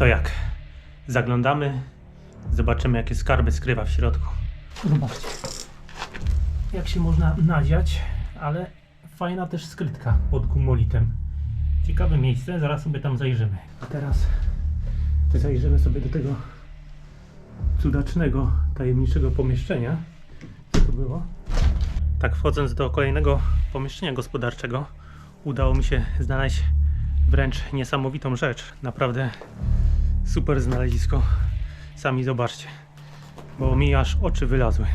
To jak? Zaglądamy, zobaczymy jakie skarby skrywa w środku. Zobaczcie, jak się można nadziać, ale fajna też skrytka pod gumolitem. Ciekawe miejsce, zaraz sobie tam zajrzymy. A teraz zajrzymy sobie do tego cudacznego, tajemniczego pomieszczenia. Co to było? Tak, wchodząc do kolejnego pomieszczenia gospodarczego, udało mi się znaleźć wręcz niesamowitą rzecz. Naprawdę super znalezisko. Sami zobaczcie, bo mi aż oczy wylazły.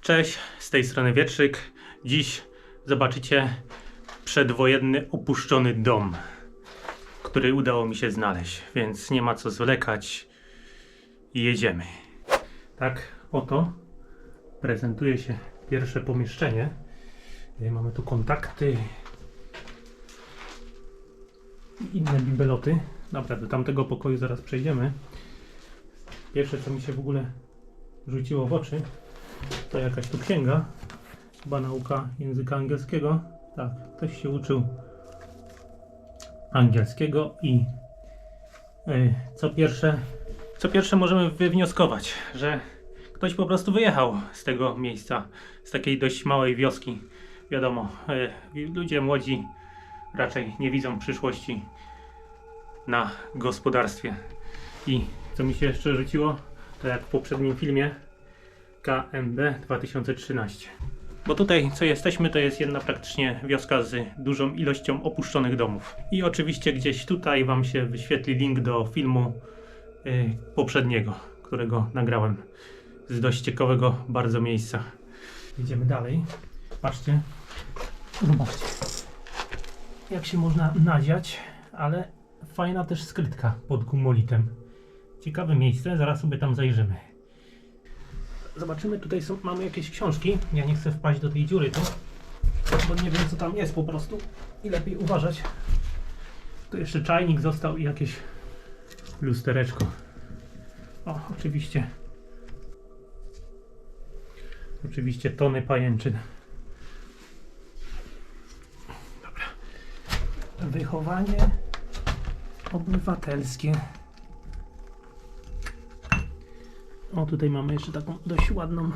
Cześć, z tej strony Wietrzyk. Dziś zobaczycie przedwojenny opuszczony dom, który udało mi się znaleźć, więc nie ma co zwlekać i jedziemy. Tak, oto prezentuje się pierwsze pomieszczenie. Tutaj Mamy tu kontakty i inne bibeloty. Dobra, do tamtego pokoju zaraz przejdziemy. Pierwsze, co mi się w ogóle rzuciło w oczy, to jakaś tu księga. Chyba nauka języka angielskiego. Tak, ktoś się uczył angielskiego i y, co pierwsze, co pierwsze możemy wywnioskować, że ktoś po prostu wyjechał z tego miejsca, z takiej dość małej wioski. Wiadomo, y, ludzie młodzi raczej nie widzą przyszłości na gospodarstwie. I co mi się jeszcze rzuciło, to jak w poprzednim filmie, KMB 2013. Bo tutaj, co jesteśmy, to jest jedna praktycznie wioska z dużą ilością opuszczonych domów. I oczywiście gdzieś tutaj Wam się wyświetli link do filmu y, poprzedniego, którego nagrałem z dość ciekawego bardzo miejsca. Idziemy dalej. Patrzcie. Zobaczcie. Jak się można nadziać, ale fajna też skrytka pod gumolitem. Ciekawe miejsce, zaraz sobie tam zajrzymy. Zobaczymy, tutaj są, mamy jakieś książki. Ja nie chcę wpaść do tej dziury tu, bo nie wiem co tam jest po prostu i lepiej uważać. Tu jeszcze czajnik został i jakieś lustereczko. O, oczywiście. Oczywiście tony pajęczyn. Dobra. Wychowanie obywatelskie. O, tutaj mamy jeszcze taką dość ładną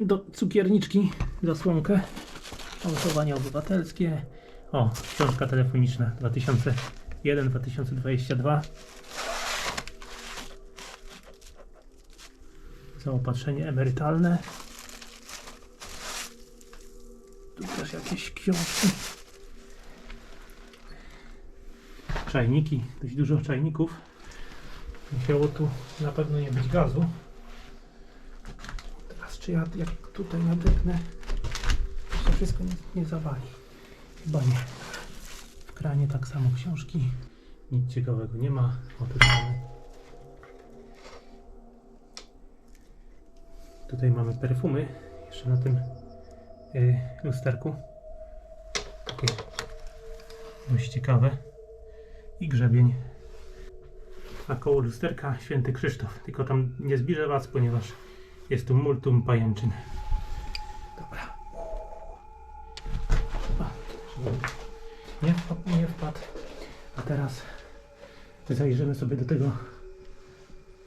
do cukierniczki zasłonkę. Głosowanie obywatelskie. O, książka telefoniczna 2001-2022. Zaopatrzenie emerytalne. Tu też jakieś książki. Czajniki, dość dużo czajników. Musiało tu na pewno nie być gazu. Teraz czy ja jak tutaj nadepnę, to wszystko nie, nie zawali. Chyba nie. W kranie tak samo książki. Nic ciekawego nie ma. O, tu mamy. Tutaj mamy perfumy. Jeszcze na tym y, lusterku. Takie dość ciekawe. I grzebień a koło lusterka święty Krzysztof. Tylko tam nie zbliżę Was, ponieważ jest tu multum pajęczyn. Dobra. Nie wpadł, nie wpadł. A teraz zajrzymy sobie do tego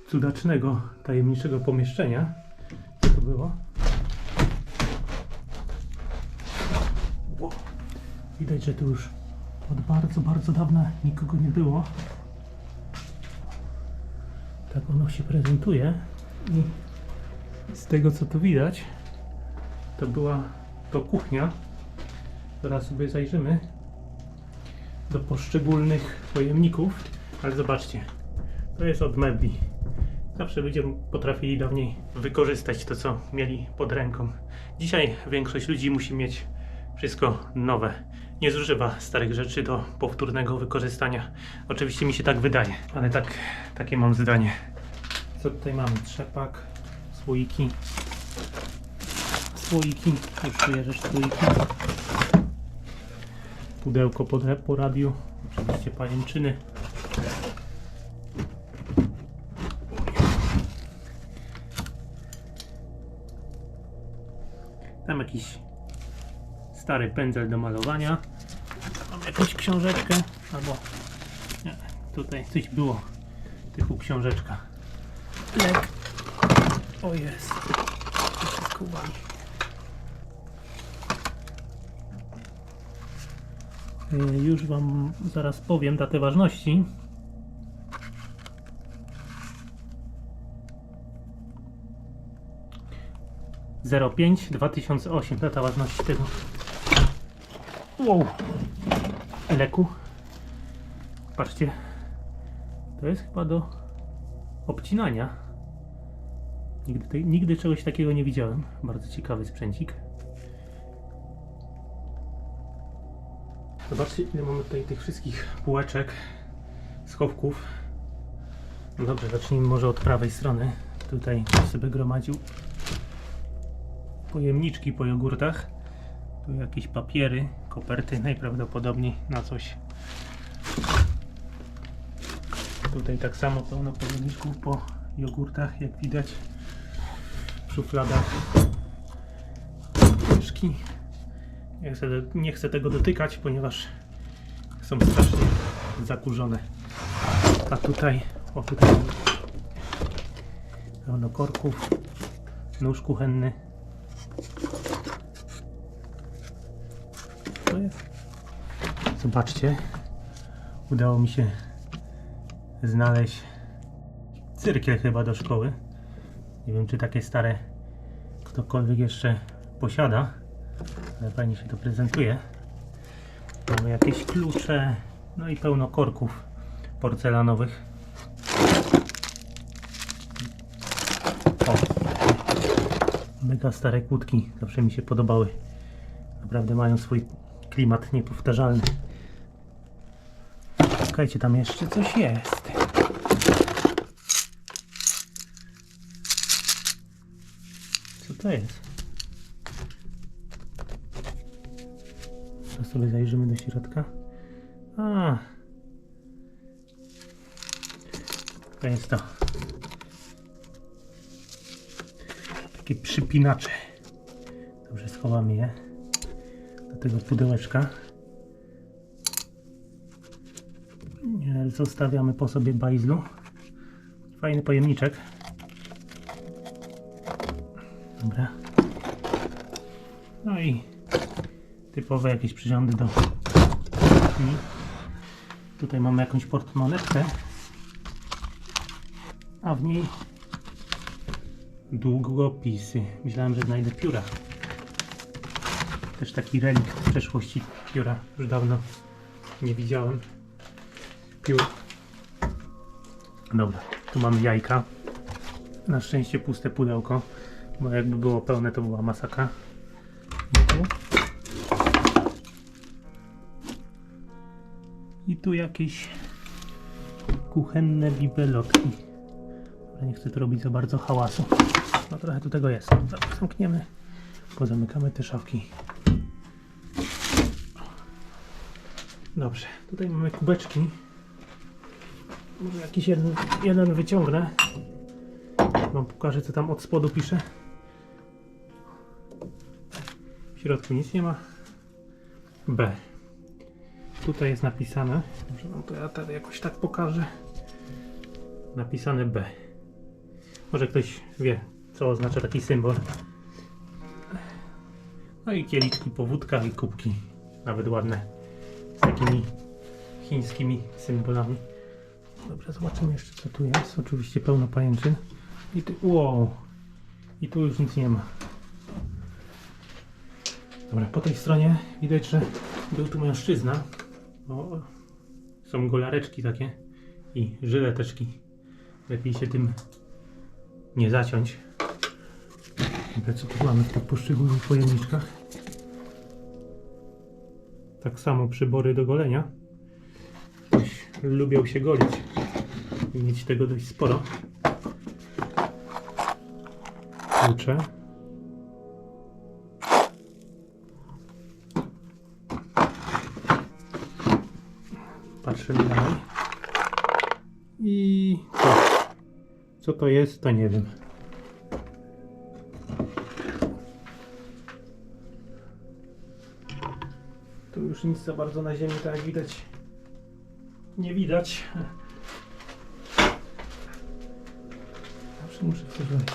cudacznego, tajemniczego pomieszczenia. Co to było? Ło. Widać, że tu już od bardzo, bardzo dawna nikogo nie było. Tak ono się prezentuje i z tego co tu widać to była to kuchnia. Zaraz sobie zajrzymy do poszczególnych pojemników, ale zobaczcie, to jest od mebli. Zawsze ludzie potrafili dawniej wykorzystać to, co mieli pod ręką. Dzisiaj większość ludzi musi mieć wszystko nowe nie zużywa starych rzeczy do powtórnego wykorzystania. Oczywiście mi się tak wydaje, ale tak, takie mam zdanie. Co tutaj mamy? Trzepak, słoiki, słoiki, już kojarzysz słoiki. Pudełko pod, po radiu, oczywiście pajęczyny. Tam jakiś stary pędzel do malowania. Książeczkę, albo nie, tutaj coś było typu książeczka. Lek. O jest. To wszystko uwagi. Y, Już Wam zaraz powiem datę ważności. Zero pięć 2008 data ważności tego wow. Leku. Patrzcie, to jest chyba do obcinania. Nigdy, tej- nigdy czegoś takiego nie widziałem. Bardzo ciekawy sprzęcik. Zobaczcie, ile mamy tutaj tych wszystkich półeczek, schowków. No dobrze, zacznijmy może od prawej strony. Tutaj sobie gromadził pojemniczki po jogurtach. Tu jakieś papiery, koperty, najprawdopodobniej na coś. Tutaj tak samo pełno pojemniczków po jogurtach, jak widać w szufladach. Myszki. Nie chcę, nie chcę tego dotykać, ponieważ są strasznie zakurzone. A tutaj, o tutaj pełno korków, nóż kuchenny. To jest. Zobaczcie, udało mi się znaleźć cyrkiel chyba do szkoły. Nie wiem, czy takie stare ktokolwiek jeszcze posiada, ale fajnie się to prezentuje. Mamy jakieś klucze, no i pełno korków porcelanowych. O, mega stare kłódki, zawsze mi się podobały. Naprawdę mają swój klimat niepowtarzalny. Słuchajcie, tam jeszcze coś jest. Co to jest? Teraz sobie zajrzymy do środka. A. To jest to. Takie przypinacze. Dobrze, schowamy je do tego pudełeczka. Nie, Zostawiamy po sobie bajzlu. Fajny pojemniczek. Dobra. No i typowe jakieś przyrządy do kuchni. Tutaj mamy jakąś portmonetkę, a w niej długopisy. Myślałem, że znajdę pióra. Też taki relikt przeszłości pióra. Już dawno nie widziałem piór. Dobra, tu mamy jajka. Na szczęście puste pudełko, bo jakby było pełne, to była masakra. I tu jakieś kuchenne bibelotki. Nie chcę tu robić za bardzo hałasu. No trochę tu tego jest. Zamkniemy. Pozamykamy te szafki. Dobrze, tutaj mamy kubeczki. Może jakiś jeden, jeden wyciągnę. Wam pokażę co tam od spodu pisze. W środku nic nie ma. B. Tutaj jest napisane. Może wam to ja teraz jakoś tak pokażę. Napisane B. Może ktoś wie, co oznacza taki symbol. No i kieliczki po wódkach i kubki. Nawet ładne. Z takimi chińskimi symbolami. Dobra, zobaczymy jeszcze co tu jest. Oczywiście pełno pajęczyn. I tu, wow. I tu już nic nie ma. Dobra, po tej stronie widać, że był tu mężczyzna. O, są golareczki takie i żyleteczki. Lepiej się tym nie zaciąć. Dobra, co tu mamy w tych poszczególnych pojemniczkach? Tak samo przybory do golenia. Ktoś lubią się golić i mieć tego dość sporo. Klucze. Patrzymy dalej. I co? Co to jest, to nie wiem. Tu już nic za bardzo na ziemi, tak jak widać, nie widać. Zawsze muszę coś wejść.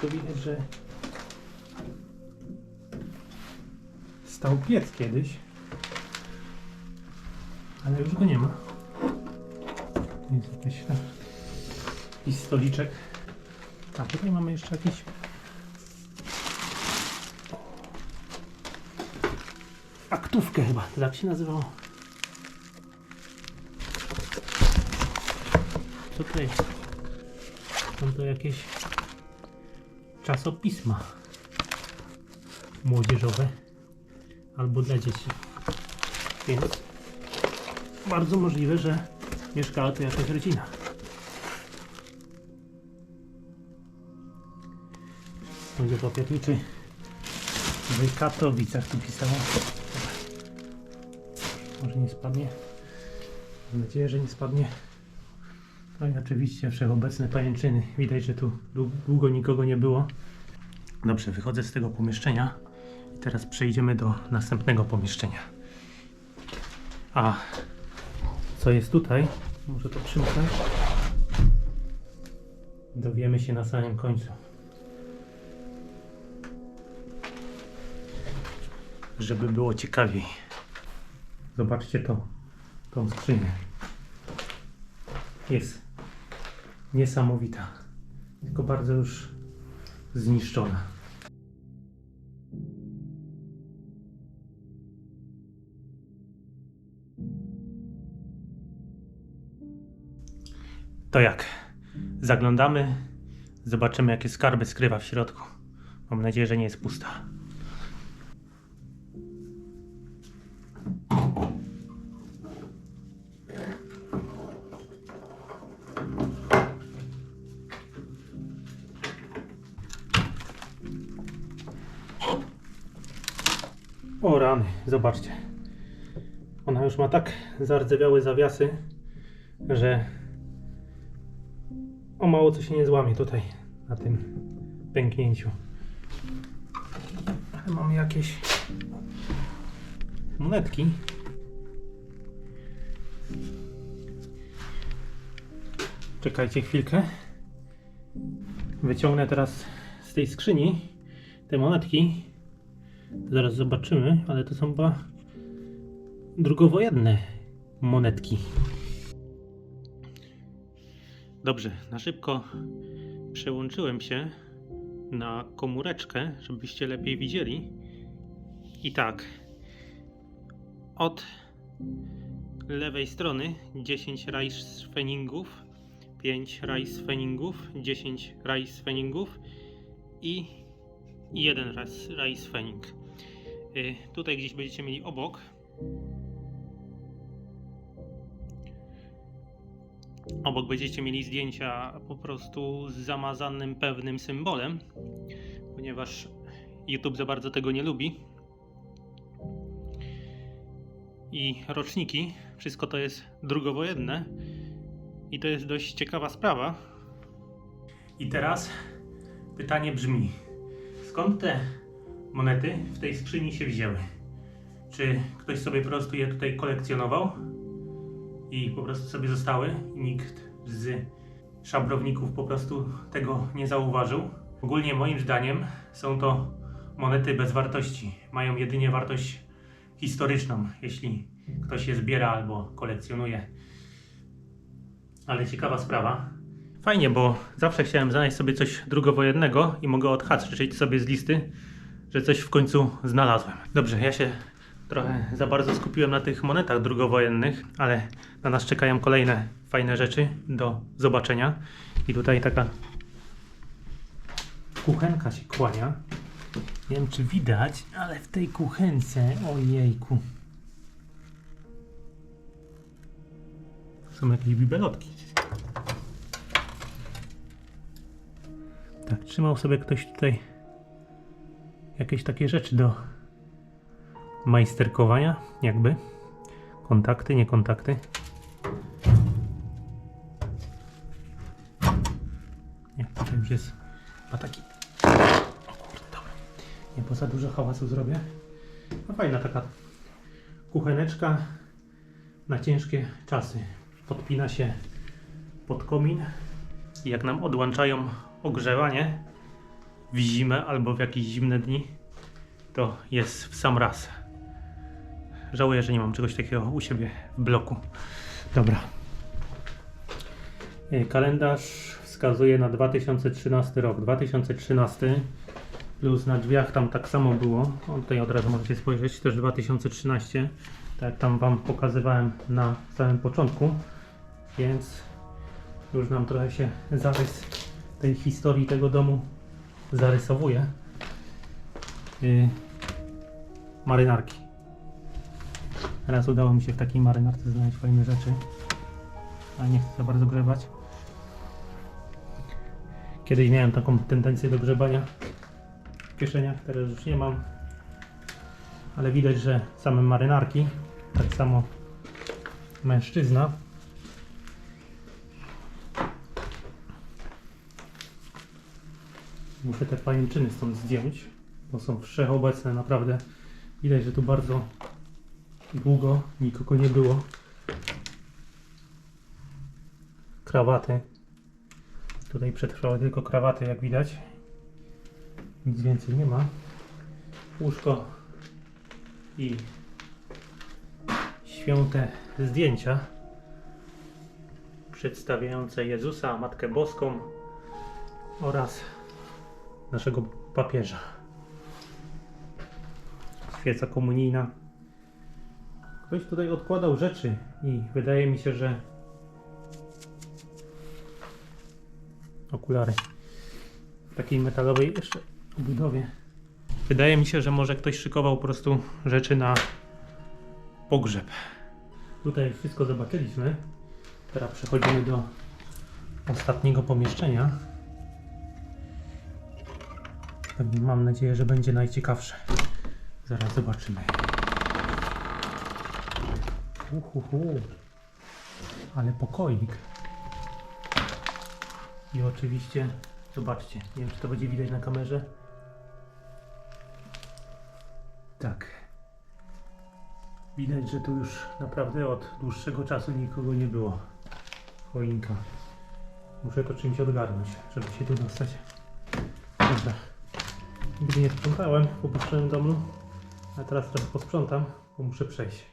Tu widać, że stał piec kiedyś, ale już go nie ma. Jest jakaś, tam- jakiś stoliczek. A tutaj mamy jeszcze jakiś aktówkę chyba, tak się nazywało. Co to jest? To jakieś czasopisma młodzieżowe albo dla dzieci. Więc bardzo możliwe, że mieszkała tu jakaś rodzina. Będzie to opiekuńczy w Katowicach tu pisało. Może nie spadnie. Mam nadzieję, że nie spadnie. No i oczywiście wszechobecne pajęczyny. Widać, że tu dłu- długo nikogo nie było. Dobrze, wychodzę z tego pomieszczenia i teraz przejdziemy do następnego pomieszczenia. A co jest tutaj? Może to przymknę? Dowiemy się na samym końcu. Żeby było ciekawiej. Zobaczcie to, tą skrzynię. Jest niesamowita, tylko bardzo już zniszczona. To jak? Zaglądamy, zobaczymy jakie skarby skrywa w środku. Mam nadzieję, że nie jest pusta. Zobaczcie. Ona już ma tak zardzewiałe zawiasy, że o mało co się nie złamie tutaj na tym pęknięciu. Ale mamy jakieś monetki. Czekajcie chwilkę. Wyciągnę teraz z tej skrzyni te monetki. Zaraz zobaczymy, ale to są chyba drugowojenne monetki. Dobrze, na szybko przełączyłem się na komóreczkę, żebyście lepiej widzieli. I tak, od lewej strony 10 Reichsfeningów, 5 Reichsfeningów, 10 Reichsfeningów i jeden Reichsfening. Y, Tutaj gdzieś będziecie mieli obok Obok będziecie mieli zdjęcia po prostu z zamazanym pewnym symbolem, ponieważ YouTube za bardzo tego nie lubi. I roczniki, wszystko to jest drugowojenne i to jest dość ciekawa sprawa. I teraz pytanie brzmi: skąd te monety w tej skrzyni się wzięły? Czy ktoś sobie po prostu je tutaj kolekcjonował? i po prostu sobie zostały. i Nikt z szabrowników po prostu tego nie zauważył. Ogólnie moim zdaniem są to monety bez wartości. Mają jedynie wartość historyczną, jeśli ktoś je zbiera albo kolekcjonuje. Ale ciekawa sprawa. Fajnie, bo zawsze chciałem znaleźć sobie coś drugowojennego i mogę odhaczyć sobie z listy, że coś w końcu znalazłem. Dobrze, ja się trochę za bardzo skupiłem na tych monetach drugowojennych, ale na nas czekają kolejne fajne rzeczy do zobaczenia. I tutaj taka kuchenka się kłania. Nie wiem czy widać, ale w tej kuchence, ojejku. Są jakieś bibelotki. Tak, trzymał sobie ktoś tutaj jakieś takie rzeczy do majsterkowania, jakby. Kontakty, nie kontakty. Nie, tutaj już jest chyba taki. O kurde, dobra. Nie, bo za dużo hałasu zrobię. No fajna taka kucheneczka na ciężkie czasy. Podpina się pod komin i jak nam odłączają ogrzewanie w zimę albo w jakieś zimne dni, to jest w sam raz. Żałuję, że nie mam czegoś takiego u siebie w bloku. Dobra. E, Kalendarz wskazuje na 2013 rok. 2013 plus na drzwiach tam tak samo było. O, tutaj od razu możecie spojrzeć, też 2013. Tak tam Wam pokazywałem na samym początku. Więc już nam trochę się zarys tej historii tego domu zarysowuje. Yy, marynarki. Teraz udało mi się w takiej marynarce znaleźć fajne rzeczy. Ale nie chcę za bardzo grzebać. Kiedyś miałem taką tendencję do grzebania w kieszeniach, teraz już nie mam. Ale widać, że same marynarki, tak samo mężczyzna. Muszę te pajęczyny stąd zdjąć, bo są wszechobecne naprawdę. Widać, że tu bardzo długo nikogo nie było. Krawaty. Tutaj przetrwały tylko krawaty, jak widać. Nic więcej nie ma. Łóżko i święte zdjęcia przedstawiające Jezusa, Matkę Boską oraz naszego papieża. Świeca komunijna. Ktoś tutaj odkładał rzeczy i wydaje mi się, że okulary w takiej metalowej jeszcze obudowie. Wydaje mi się, że może ktoś szykował po prostu rzeczy na pogrzeb. Tutaj wszystko zobaczyliśmy. Teraz przechodzimy do ostatniego pomieszczenia. Mam nadzieję, że będzie najciekawsze. Zaraz zobaczymy. Uhuhu. Ale pokoik. I oczywiście, zobaczcie, nie wiem czy to będzie widać na kamerze. Tak. Widać, że tu już naprawdę od dłuższego czasu nikogo nie było. Choinka. Muszę to czymś odgarnąć, żeby się tu dostać. Dobra. Nigdy nie sprzątałem w opuszczonym domu, a teraz trochę posprzątam, bo muszę przejść.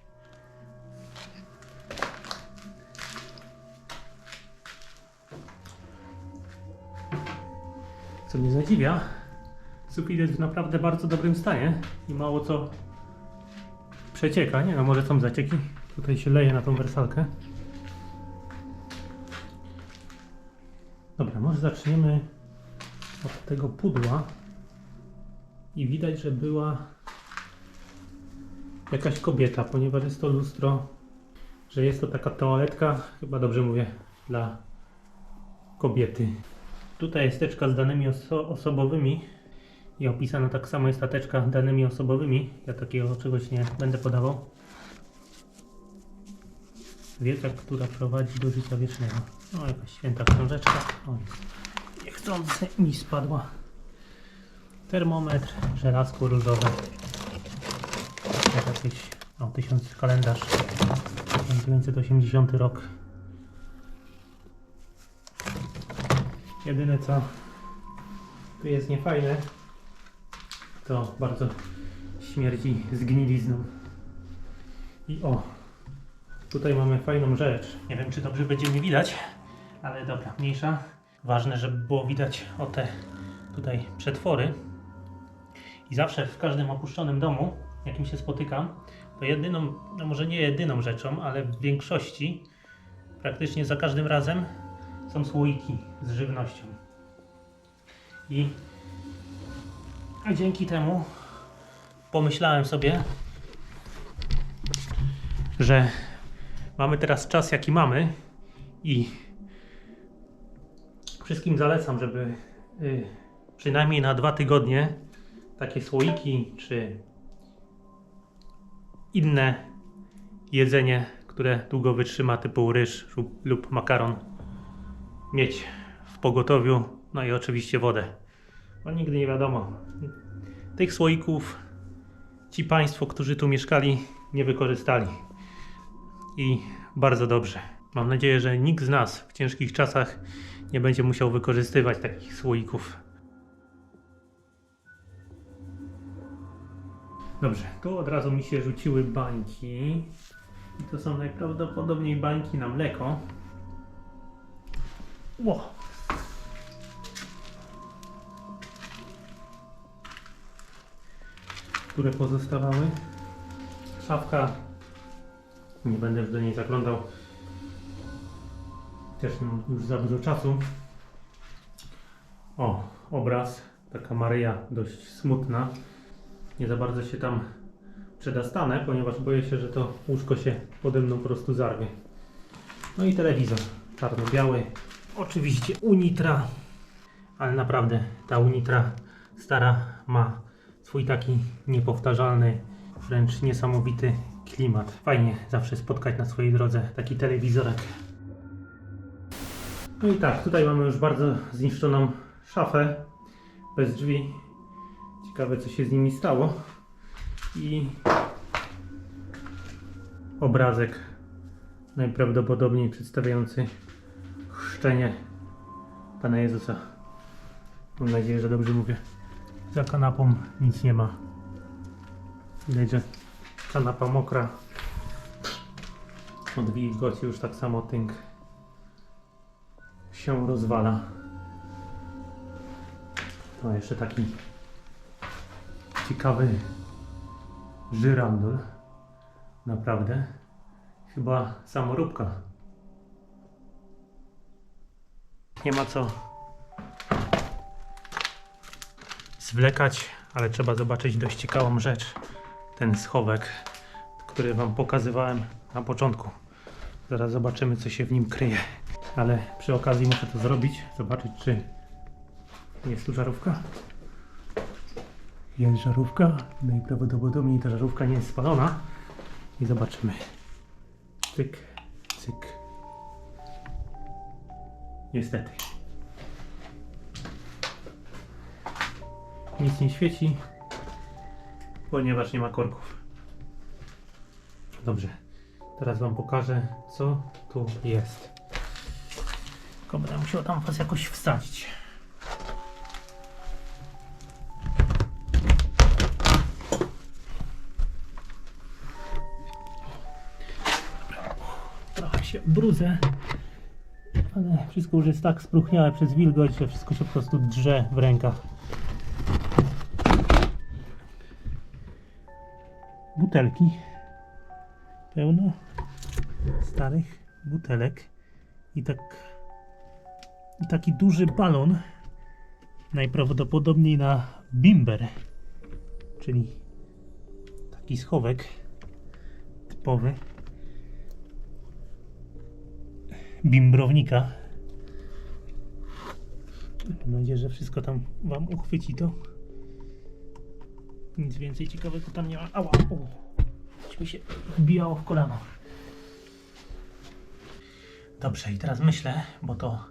Co mnie zadziwia, sufit jest w naprawdę bardzo dobrym stanie i mało co przecieka. Nie no, może są zacieki. Tutaj się leje na tą wersalkę. Dobra, może zaczniemy od tego pudła. I widać, że była jakaś kobieta, ponieważ jest to lustro, że jest to taka toaletka, chyba dobrze mówię, dla kobiety. Tutaj jest teczka z danymi oso osobowymi i opisana tak samo jest ta teczka danymi osobowymi. Ja takiego czegoś nie będę podawał. Wiedza, która prowadzi do życia wiecznego. O, jakaś święta książeczka. O, niechcący mi spadła. Termometr, żelazko różowe. Jakiś, o, tysiąc kalendarz. 1980 rok. Jedyne co tu jest niefajne, to bardzo śmierdzi zgnilizną. I o, tutaj mamy fajną rzecz. Nie wiem, czy dobrze będzie mi widać, ale dobra, mniejsza. Ważne, żeby było widać o te tutaj przetwory. I zawsze w każdym opuszczonym domu, jakim się spotykam, to jedyną, no może nie jedyną rzeczą, ale w większości, praktycznie za każdym razem są słoiki z żywnością. I dzięki temu pomyślałem sobie, że mamy teraz czas jaki mamy i wszystkim zalecam, żeby y, przynajmniej na dwa tygodnie takie słoiki czy inne jedzenie, które długo wytrzyma, typu ryż lub, lub makaron, mieć w pogotowiu. No i oczywiście wodę. Bo nigdy nie wiadomo. Tych słoików ci Państwo, którzy tu mieszkali, nie wykorzystali. I bardzo dobrze. Mam nadzieję, że nikt z nas w ciężkich czasach nie będzie musiał wykorzystywać takich słoików. Dobrze, tu od razu mi się rzuciły bańki. I to są najprawdopodobniej bańki na mleko. Ło. Które pozostawały. Szafka. Nie będę do niej zaglądał. Też już za dużo czasu. O, obraz. Taka Maryja dość smutna. Nie za bardzo się tam przedostanę, ponieważ boję się, że to łóżko się pode mną po prostu zarwie. No i telewizor czarno-biały. Oczywiście Unitra, ale naprawdę ta Unitra stara ma swój taki niepowtarzalny, wręcz niesamowity klimat. Fajnie zawsze spotkać na swojej drodze taki telewizorek. No i tak, tutaj mamy już bardzo zniszczoną szafę bez drzwi. Ciekawe co się z nimi stało. I obrazek najprawdopodobniej przedstawiający chrzczenie Pana Jezusa. Mam nadzieję, że dobrze mówię. Za kanapą nic nie ma. Widać, że kanapa mokra. Od wilgoci już tak samo tynk się rozwala. To jeszcze taki ciekawy żyrandol. Naprawdę. Chyba samoróbka. Nie ma co zwlekać, ale trzeba zobaczyć dość ciekawą rzecz. Ten schowek, który Wam pokazywałem na początku. Zaraz zobaczymy, co się w nim kryje. Ale przy okazji muszę to zrobić, zobaczyć, czy jest tu żarówka. Jest żarówka. Najprawdopodobniej ta żarówka nie jest spalona. I zobaczymy. Cyk, cyk. Niestety. Nic nie świeci, ponieważ nie ma korków. Dobrze. Teraz Wam pokażę, co tu jest. Tylko będę musiał tam Was jakoś wsadzić. Brudzę, ale wszystko już jest tak spróchniałe przez wilgoć, że wszystko się po prostu drze w rękach. Butelki. Pełno starych butelek i tak i taki duży balon najprawdopodobniej na bimber, czyli taki schowek typowy bimbrownika. Mam nadzieję, że wszystko tam Wam uchwyci to. Nic więcej ciekawego tam nie ma. Ała! O, mi się wbijało w kolano. Dobrze, i teraz myślę, bo to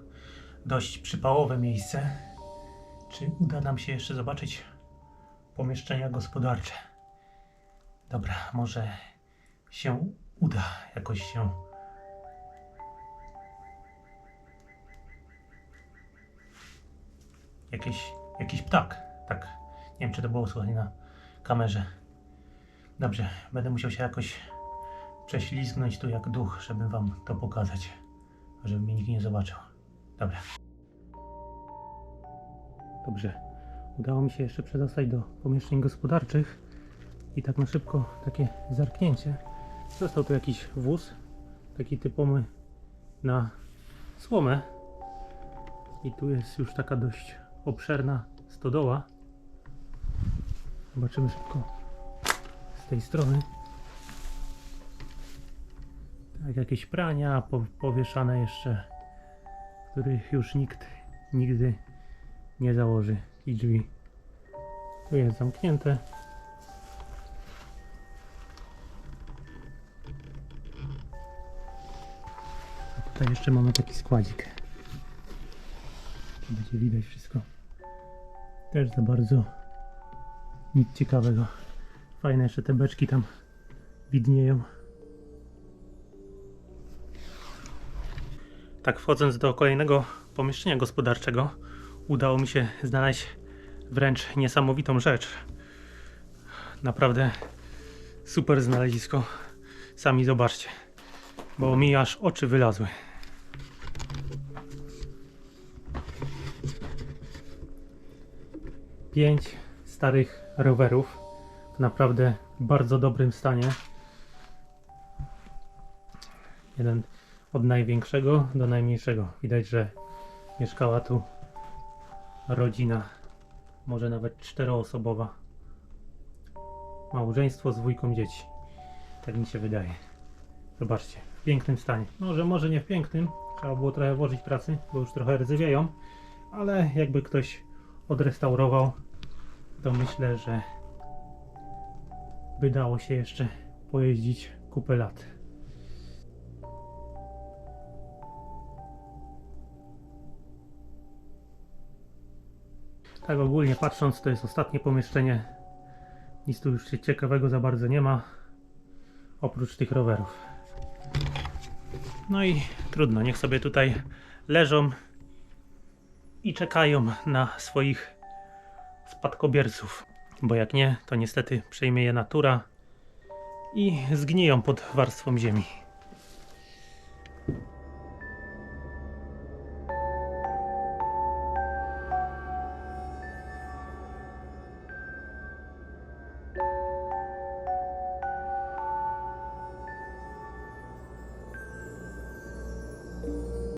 dość przypałowe miejsce, czy uda nam się jeszcze zobaczyć pomieszczenia gospodarcze. Dobra, może się uda jakoś się Jakiś, jakiś ptak. Tak. Nie wiem, czy to było słychać na kamerze. Dobrze, będę musiał się jakoś prześlizgnąć tu jak duch, żeby wam to pokazać. Żeby mnie nikt nie zobaczył. Dobra. Dobrze. Udało mi się jeszcze przedostać do pomieszczeń gospodarczych i tak na szybko takie zerknięcie. Został tu jakiś wóz, taki typowy na słomę. I tu jest już taka dość obszerna stodoła. Zobaczymy szybko z tej strony. Tak, jakieś prania po, powieszane jeszcze, których już nikt nigdy nie założy. I drzwi. Tu jest zamknięte. A tutaj jeszcze mamy taki składzik. Będzie widać wszystko. Też za bardzo nic ciekawego. Fajne jeszcze te beczki tam widnieją. Tak, wchodząc do kolejnego pomieszczenia gospodarczego, udało mi się znaleźć wręcz niesamowitą rzecz. Naprawdę super znalezisko. Sami zobaczcie, bo mi aż oczy wylazły. Pięć starych rowerów w naprawdę bardzo dobrym stanie. Jeden od największego do najmniejszego. Widać, że mieszkała tu rodzina, może nawet czteroosobowa. Małżeństwo z dwójką dzieci. Tak mi się wydaje. Zobaczcie, w pięknym stanie. Może, może nie w pięknym, trzeba było trochę włożyć pracy, bo już trochę rdzewieją, ale jakby ktoś odrestaurował, to myślę, że by dało się jeszcze pojeździć kupę lat. Tak ogólnie patrząc, to jest ostatnie pomieszczenie. Nic tu już się ciekawego za bardzo nie ma, oprócz tych rowerów. No i trudno, niech sobie tutaj leżą i czekają na swoich spadkobierców, bo jak nie, to niestety przejmie je natura i zgniją pod warstwą ziemi.